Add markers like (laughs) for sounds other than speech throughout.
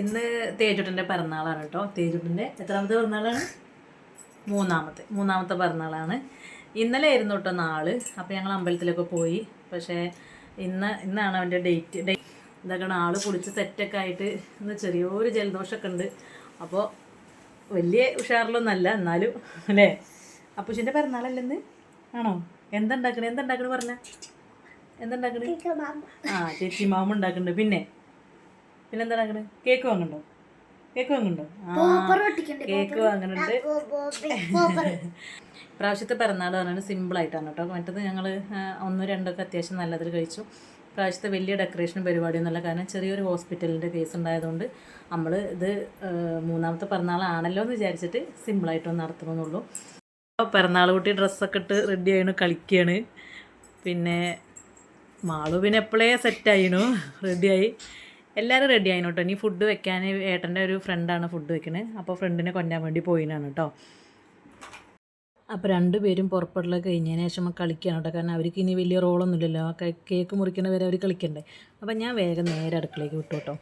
ഇന്ന് തേജുട്ടന്റെ പിറന്നാളാണ് കേട്ടോ. തേജുട്ടന്റെ എത്രാമത്തെ പിറന്നാളാണ്? മൂന്നാമത്തെ. മൂന്നാമത്തെ പിറന്നാളാണ്. ഇന്നലെ ആയിരുന്നു കേട്ടോ നാൾ. അപ്പോൾ ഞങ്ങൾ അമ്പലത്തിലൊക്കെ പോയി. പക്ഷേ ഇന്ന് ഇന്നാണ് അവന്റെ ഡേറ്റ്. ഡേറ്റ് ഇതൊക്കെ ആൾ കുളിച്ച് സെറ്റൊക്കെ ആയിട്ട് ഇന്ന് ചെറിയൊരു ജലദോഷമൊക്കെ ഉണ്ട്. അപ്പോൾ വലിയ ഉഷാറിലൊന്നല്ല എന്നാലും അല്ലേ? അപ്പൂഷിന്റെ പിറന്നാളല്ലേ ഇന്ന്? ആണോ? എന്താ ഉണ്ടാക്കണേ എന്താ ഉണ്ടാക്കണേ പറഞ്ഞ? എന്താ ഉണ്ടാക്കണേ ആ ചേച്ചി മാമ ഉണ്ടാക്കുന്നുണ്ട്. പിന്നെ? പിന്നെന്താ അങ്ങനെ കേക്ക് വാങ്ങണ്ടോ കേക്ക് വാങ്ങണ്ടോ കേക്ക് വാങ്ങണുണ്ട് പ്രാവശ്യത്തെ പിറന്നാൾ പറഞ്ഞാൽ സിമ്പിളായിട്ടാണ് കേട്ടോ. മറ്റത് ഞങ്ങൾ ഒന്നോ രണ്ടൊക്കെ അത്യാവശ്യം നല്ലതിൽ കഴിച്ചു. പ്രാവശ്യത്തെ വലിയ ഡെക്കറേഷൻ പരിപാടിയൊന്നുമല്ല കാരണം ചെറിയൊരു ഹോസ്പിറ്റലിന്റെ കേസ് ഉണ്ടായതുകൊണ്ട് നമ്മൾ ഇത് മൂന്നാമത്തെ പിറന്നാളാണല്ലോ എന്ന് വിചാരിച്ചിട്ട് സിമ്പിളായിട്ടൊന്ന് നടത്തണമെന്നുള്ളൂ അപ്പോൾ പിറന്നാൾ കുട്ടി ഡ്രസ്സൊക്കെ ഇട്ട് റെഡി ആയിരുന്നു കളിക്കുകയാണ് പിന്നെ മാളു പിന്നെ എപ്പോഴേ സെറ്റായിനു റെഡിയായി എല്ലാവരും റെഡി ആയിനു കേട്ടോ. ഇനി ഫുഡ് വെക്കാൻ ഏട്ടന്റെ ഒരു ഫ്രണ്ടാണ് ഫുഡ് വെക്കണത് അപ്പോൾ ഫ്രണ്ടിനെ കൊല്ലാൻ വേണ്ടി പോയിനാണ് കേട്ടോ. അപ്പോൾ രണ്ടുപേരും പുറപ്പെടൽ കഴിഞ്ഞതിന് ശേഷം കളിക്കുകയാണ് കേട്ടോ. കാരണം അവർക്ക് ഇനി വലിയ റോളൊന്നുമില്ലല്ലോ കേക്ക് മുറിക്കുന്ന വരെ അവർ കളിക്കണ്ടേ. അപ്പം ഞാൻ വേഗം നേരെ അടുക്കളയ്ക്ക് വിട്ടു കേട്ടോ.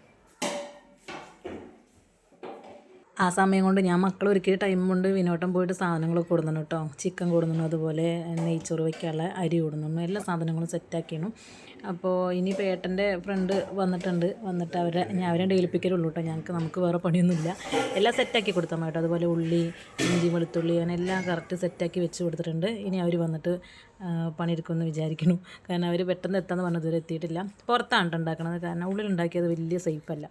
ആ സമയം കൊണ്ട് ഞാൻ മക്കൾ ഒരുക്കിയ ടൈം കൊണ്ട് വിനോട്ടം പോയിട്ട് സാധനങ്ങളൊക്കെ കൊടുക്കുന്നു കേട്ടോ ചിക്കൻ കൊടുക്കുന്നു അതുപോലെ നെയ്ച്ചോറ് വയ്ക്കാനുള്ള അരി കൊടുക്കുന്നു എല്ലാ സാധനങ്ങളും സെറ്റാക്കിയാണ് അപ്പോൾ ഇനി പേട്ടന്റെ ഫ്രണ്ട് വന്നിട്ടുണ്ട്. വന്നിട്ട് അവരെ ഞാൻ അവരെ ഡേൽപ്പിക്കലുള്ളൂ കേട്ടോ ഞങ്ങൾക്ക് നമുക്ക് വേറെ പണിയൊന്നുമില്ല. എല്ലാം സെറ്റാക്കി കൊടുത്താൽ കേട്ടോ അതുപോലെ ഉള്ളി ഇഞ്ചി വെളുത്തുള്ളി അങ്ങനെ എല്ലാം കറക്റ്റ് സെറ്റാക്കി വെച്ച് കൊടുത്തിട്ടുണ്ട്. ഇനി അവർ വന്നിട്ട് പണിയെടുക്കുമെന്ന് വിചാരിക്കുന്നു. കാരണം അവർ പെട്ടെന്ന് എത്താമെന്ന് പറഞ്ഞതുവരെ എത്തിയിട്ടില്ല. പുറത്താണ് ഉണ്ടാക്കണത്. കാരണം ഉള്ളിലുണ്ടാക്കിയത് വലിയ സേഫല്ല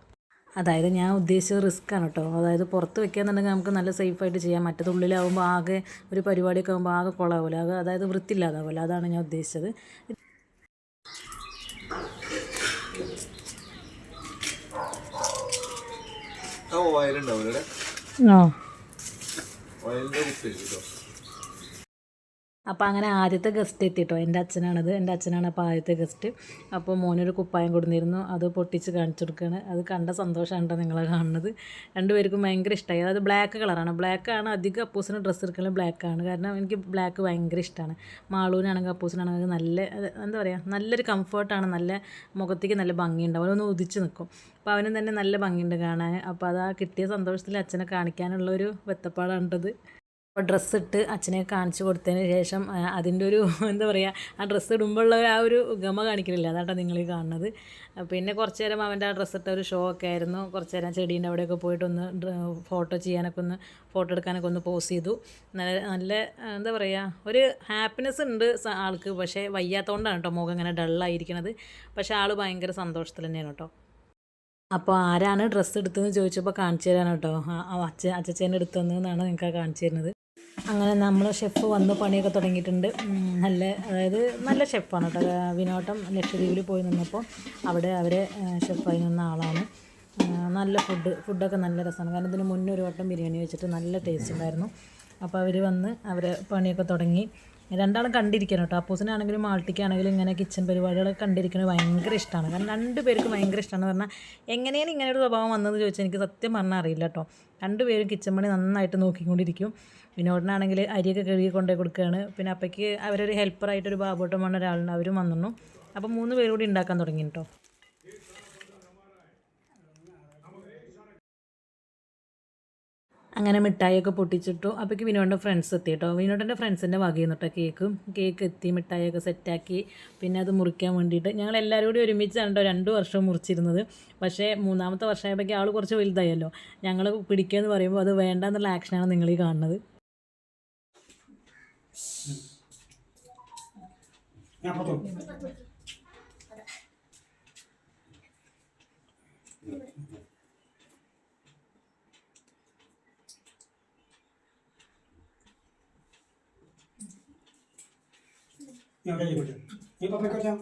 അതായത് ഞാൻ ഉദ്ദേശിച്ചത് റിസ്ക് ആണ് കേട്ടോ അതായത് പുറത്ത് വെക്കുകയെന്നുണ്ടെങ്കിൽ നമുക്ക് നല്ല സേഫായിട്ട് ചെയ്യാം. മറ്റത് ഉള്ളിലാവുമ്പോൾ ആകെ ഒരു പരിപാടിയൊക്കെ ആകുമ്പോൾ ആകെ കുളമാവില്ല ആകെ അതായത് വൃത്തിയില്ലാതാവില്ല അതാണ് ഞാൻ ഉദ്ദേശിച്ചത്. ആ ഓയിലുണ്ടാവും ഇവിടെ ആ ഓയിലിന്റെ കുപ്പി കേട്ടോ അപ്പോൾ അങ്ങനെ ആദ്യത്തെ ഗസ്റ്റ് എത്തിട്ടോ. എന്റെ അച്ഛനാണത്. എന്റെ അച്ഛനാണ് അപ്പോൾ ആദ്യത്തെ ഗസ്റ്റ്. അപ്പോൾ മോനൊരു കുപ്പായം കൊടുന്നിരുന്നു. അത് പൊട്ടിച്ച് കാണിച്ചു കൊടുക്കുകയാണ് അത് കണ്ട സന്തോഷമാണ് നിങ്ങളെ കാണുന്നത്. രണ്ടുപേർക്കും ഭയങ്കര ഇഷ്ടമായി അതായത് ബ്ലാക്ക് കളറാണ്. ബ്ലാക്ക് ആണ് അധികം അപ്പൂസിന് ഡ്രസ്സ് എടുക്കുന്നത് ബ്ലാക്ക് ആണ്. കാരണം എനിക്ക് ബ്ലാക്ക് ഭയങ്കര ഇഷ്ടമാണ് മാളൂനാണെങ്കിൽ അപ്പൂസിനാണെങ്കിൽ നല്ല എന്താ പറയുക നല്ലൊരു കംഫർട്ടാണ് നല്ല മുഖത്തേക്ക് നല്ല ഭംഗിയുണ്ടാവും. അവനൊന്ന് ഉദിച്ച് നിൽക്കും അപ്പോൾ അവനും തന്നെ നല്ല ഭംഗിയുണ്ട് കാണാൻ. അപ്പോൾ അത് ആ കിട്ടിയ സന്തോഷത്തിൽ അച്ഛനെ കാണിക്കാനുള്ള ഒരു വെത്തപ്പാടാണിട്ടത് അപ്പോൾ ഡ്രസ്സ് ഇട്ട് അച്ഛനെ കാണിച്ചു കൊടുത്തതിന് ശേഷം അതിന്റെ ഒരു (laughs) എന്താ പറയുക ആ ഡ്രസ്സ് ഇടുമ്പോഴുള്ള ആ ഒരു ഗമ കാണിക്കലില്ല. അതാട്ടോ നിങ്ങൾ ഈ കാണുന്നത് പിന്നെ കുറച്ച് നേരം അവന്റെ ആ ഡ്രസ്സ് ഇട്ട ഒരു ഷോ ഒക്കെ ആയിരുന്നു. കുറച്ച് നേരം ചെടീന്റെ അവിടെയൊക്കെ പോയിട്ടൊന്ന് ഫോട്ടോ ചെയ്യാനൊക്കെ ഒന്ന് ഫോട്ടോ എടുക്കാനൊക്കെ ഒന്ന് പോസ് ചെയ്തു. നല്ല നല്ല എന്താ പറയുക ഒരു ഹാപ്പിനെസ് ഉണ്ട് ആൾക്ക്. പക്ഷേ വയ്യാത്തതുകൊണ്ടാണ് കേട്ടോ മുഖം ഇങ്ങനെ ഡള്ളായിരിക്കണത് പക്ഷേ ആൾ ഭയങ്കര സന്തോഷത്തിൽ തന്നെയാണ് കേട്ടോ. അപ്പോൾ ആരാണ് ഡ്രസ്സ് എടുത്തതെന്ന് ചോദിച്ചപ്പോൾ കാണിച്ചു തരാണ് കേട്ടോ. അച്ഛ അച്ഛച്ചേന്റെ എടുത്തതെന്നാണ് നിങ്ങൾക്ക് കാണിച്ചു തരുന്നത്. അങ്ങനെ നമ്മൾ ഷെഫ് വന്ന് പണിയൊക്കെ തുടങ്ങിയിട്ടുണ്ട്. നല്ല അതായത് നല്ല ഷെഫാണ് കേട്ടോ. വിനോട്ടം ലക്ഷദ്വീപിൽ പോയി നിന്നപ്പോൾ അവിടെ അവരെ ഷെഫായി നിന്ന ആളാണ്. നല്ല ഫുഡ് ഫുഡൊക്കെ നല്ല രസമാണ്. കാരണം ഇതിന് മുന്നേ ഒരു വട്ടം ബിരിയാണി വെച്ചിട്ട് നല്ല ടേസ്റ്റ് ഉണ്ടായിരുന്നു. അപ്പോൾ അവർ വന്ന് അവരെ പണിയൊക്കെ തുടങ്ങി. രണ്ടാളും കണ്ടിരിക്കണം കേട്ടോ. അപ്പൂസിനാണെങ്കിലും മാൾട്ടിക്കാണെങ്കിലും ഇങ്ങനെ കിച്ചൺ പരിപാടികളൊക്കെ കണ്ടിരിക്കുന്നത് ഭയങ്കര ഇഷ്ടമാണ് കാരണം രണ്ട് പേർക്ക് ഭയങ്കര ഇഷ്ടമാണ് പറഞ്ഞാൽ എങ്ങനെയാണ് ഇങ്ങനെ ഒരു സ്വഭാവം വന്നതെന്ന് ചോദിച്ചാൽ എനിക്ക് സത്യം പറഞ്ഞാൽ അറിയില്ല കേട്ടോ. രണ്ടുപേരും കിച്ചൺ പണി നന്നായിട്ട് നോക്കിക്കൊണ്ടിരിക്കും. വിനോദിനാണെങ്കിൽ അരിയൊക്കെ കഴുകി കൊണ്ടേ കൊടുക്കുകയാണ്. പിന്നെ അപ്പയ്ക്ക് അവരൊരു ഹെൽപ്പറായിട്ടൊരു ബാബോട്ടം വന്ന ഒരാളുണ്ട്. അവരും വന്നിരുന്നു. അപ്പോൾ മൂന്ന് പേരും കൂടി ഉണ്ടാക്കാൻ തുടങ്ങി കേട്ടോ. അങ്ങനെ മിഠായിയൊക്കെ പൊട്ടിച്ചിട്ടു. അപ്പോഴേക്ക് വിനോദിന്റെ ഫ്രണ്ട്സ് എത്തി കേട്ടോ വിനോദിന്റെ ഫ്രണ്ട്സിന്റെ വകയിൽ നിന്നിട്ടോ കേക്ക് കേക്ക് എത്തി മിഠായിയൊക്കെ സെറ്റാക്കി പിന്നെ അത് മുറിക്കാൻ വേണ്ടിയിട്ട് ഞങ്ങൾ എല്ലാവരും കൂടി ഒരുമിച്ചാണ് കേട്ടോ രണ്ട് വർഷം മുറിച്ചിരുന്നത്. പക്ഷേ മൂന്നാമത്തെ വർഷമായപ്പോഴേക്ക് ആൾ കുറച്ച് വലുതായല്ലോ. ഞങ്ങൾ പിടിക്കുക എന്ന് പറയുമ്പോൾ അത് വേണ്ട എന്നുള്ള ആക്ഷനാണ് നിങ്ങൾ ഈ കാണുന്നത്. ഞാൻ കൈ കൊടുത്തു നീ പപ്പയ്ക്ക് വെച്ചാ?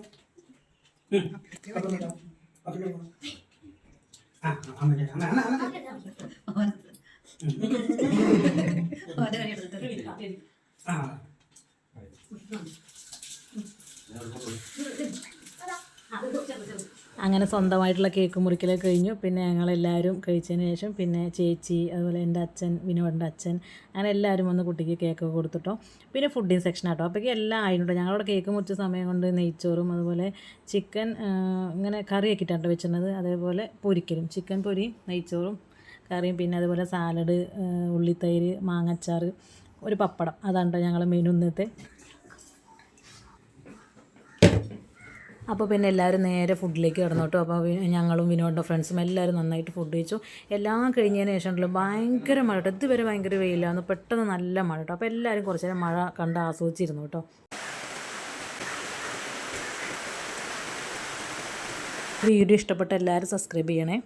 ആ അങ്ങനെ സ്വന്തമായിട്ടുള്ള കേക്ക് മുറിക്കലൊക്കെ കഴിഞ്ഞു. പിന്നെ ഞങ്ങളെല്ലാവരും കഴിച്ചതിന് ശേഷം പിന്നെ ചേച്ചി അതുപോലെ എന്റെ അച്ഛൻ വിനോദിന്റെ അച്ഛൻ അങ്ങനെ എല്ലാവരും വന്ന് കുട്ടിക്ക് കേക്കൊക്കെ കൊടുത്തിട്ടോ. പിന്നെ ഫുഡിങ് സെക്ഷൻ ആട്ടോ. അപ്പോഴേക്കും എല്ലാം ആയിട്ടുണ്ട്. ഞങ്ങളവിടെ കേക്ക് മുറിച്ച സമയം കൊണ്ട് നെയ്ച്ചോറും അതുപോലെ ചിക്കൻ ഇങ്ങനെ കറിയൊക്കെ ഇട്ടാട്ടോ വെച്ചിരുന്നത്. അതേപോലെ പൊരിക്കലും. ചിക്കൻ പൊരി നെയ്ച്ചോറും കറിയും പിന്നെ അതുപോലെ സാലഡ് ഉള്ളിത്തൈര് മാങ്ങച്ചാറ് ഒരു പപ്പടം. അതാണ് ഞങ്ങളുടെ മെനു ഇന്നത്തെ. അപ്പോൾ പിന്നെ എല്ലാവരും നേരെ ഫുഡിലേക്ക് കിടന്നു കേട്ടോ അപ്പോൾ ഞങ്ങളും വിനോദിന്റെ ഫ്രണ്ട്സും എല്ലാവരും നന്നായിട്ട് ഫുഡ് കഴിച്ചു. എല്ലാം കഴിഞ്ഞതിന് ശേഷം ഉണ്ടല്ലോ ഭയങ്കര മഴ കേട്ടോ. ഇതുവരെ ഭയങ്കര വെയിലാണ് പെട്ടെന്ന് നല്ല മഴ കേട്ടോ. അപ്പോൾ എല്ലാവരും കുറച്ച് നേരം മഴ കണ്ട് ആസ്വദിച്ചിരുന്നു കേട്ടോ. വീഡിയോ ഇഷ്ടപ്പെട്ട എല്ലാവരും സബ്സ്ക്രൈബ് ചെയ്യണേ.